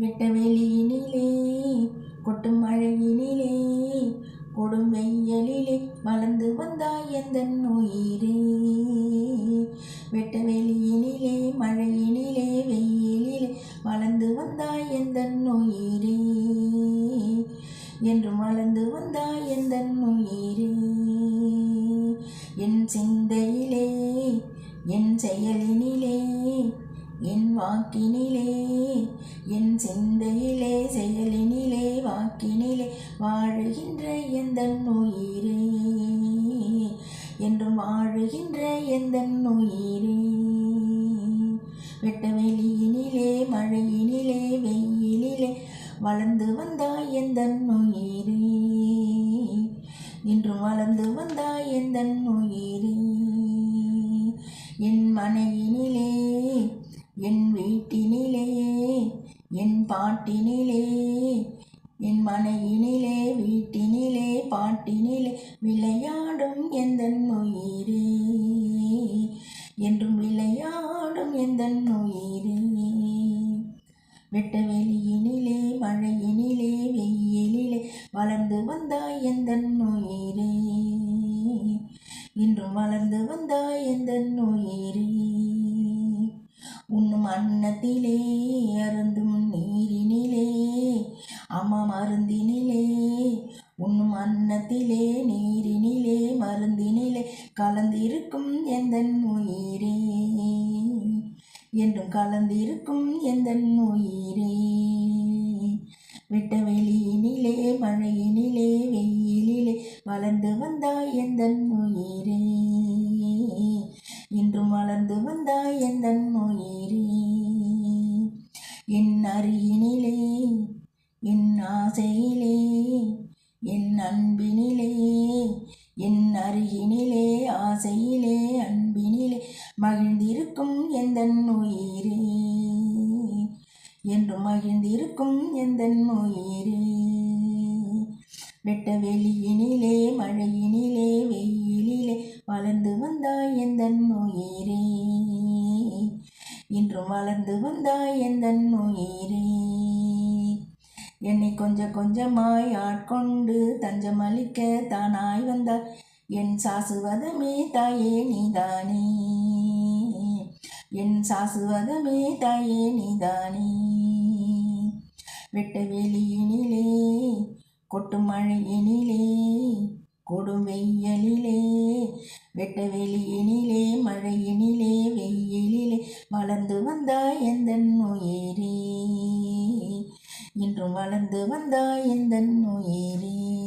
வெட்ட வெளியினிலே கொட்டும் மழையினிலே கொடும் வெயிலிலே வளர்ந்து வந்தாய் எந்த உயிரே. வெட்ட வெளியினிலே மழையினிலே வெயிலிலே வளர்ந்து வந்தாய் எந்த உயிரே. என்றும் வளர்ந்து வந்தாய் எந்த உயிரே. என் சிந்தையிலே என் செயலினிலே என் வாக்கினிலே சிந்தையிலே செயலினிலே வாக்கினிலே வாழுகின்ற எந்த உயிரே? என்றும் வாழுகின்ற எந்த உயிரே? வெட்ட வெளியினிலே மழையினிலே வெயிலிலே வளர்ந்து வந்தாய் எந்த உயிரே? இன்றும் வளர்ந்து வந்தாய் எந்த உயிரே? என் மனையினிலே என் வீட்டினிலே என் பாட்டினிலே என் மனையினிலே வீட்டினிலே பாட்டினிலே விளையாடும் எந்த உயிரே? என்றும் விளையாடும் எந்த உயிரே? வெட்ட வெளியினிலே மழையினிலே வெயிலிலே வளர்ந்து வந்தாய் எந்த உயிரே? இன்றும் வளர்ந்து வந்தாய் எந்த உயிரே? உண்ணும் அன்னத்திலே அருந்தும் நீரினிலே அம்மா மருந்தினிலே உண்ணும் அன்னத்திலே நீரினிலே மருந்தினிலே கலந்திருக்கும் எந்த உயிரே? என்றும் கலந்திருக்கும் எந்த உயிரே? விட்ட வெளியினிலே மழையினிலே வெயிலிலே வளர்ந்து வந்தாய் எந்த உயிரே? இன்றும் வளர்ந்து வந்தாய் எந்த ஆசையிலே என் அன்பினிலே என் அருகினிலே ஆசையிலே அன்பினிலே மகிழ்ந்திருக்கும் எந்த உயிரே. என்று மகிழ்ந்திருக்கும் எந்த உயிரே. வெட்ட வெளியினிலே மழையினிலே வெயிலிலே வளர்ந்து வந்தாய் எந்த உயிரே. இன்றும் வளர்ந்து வந்தாய் எந்த உயிரே. என்னை கொஞ்சம் கொஞ்சமாய் ஆட்கொண்டு தஞ்சமளிக்க தானாய் வந்தார். என் சாசுவதமே தாயே நீதானே. என் சாசுவதமே தாயே நீதானே. வெட்ட வெளியினிலே கொட்டும் மழையினிலே கொடும் வெயிலிலே வெட்ட வெளியினிலே மழையினிலே வெயிலிலே வளர்ந்து வந்த இன்றும் வளர்ந்து வந்தாய் எந்த உயிரே.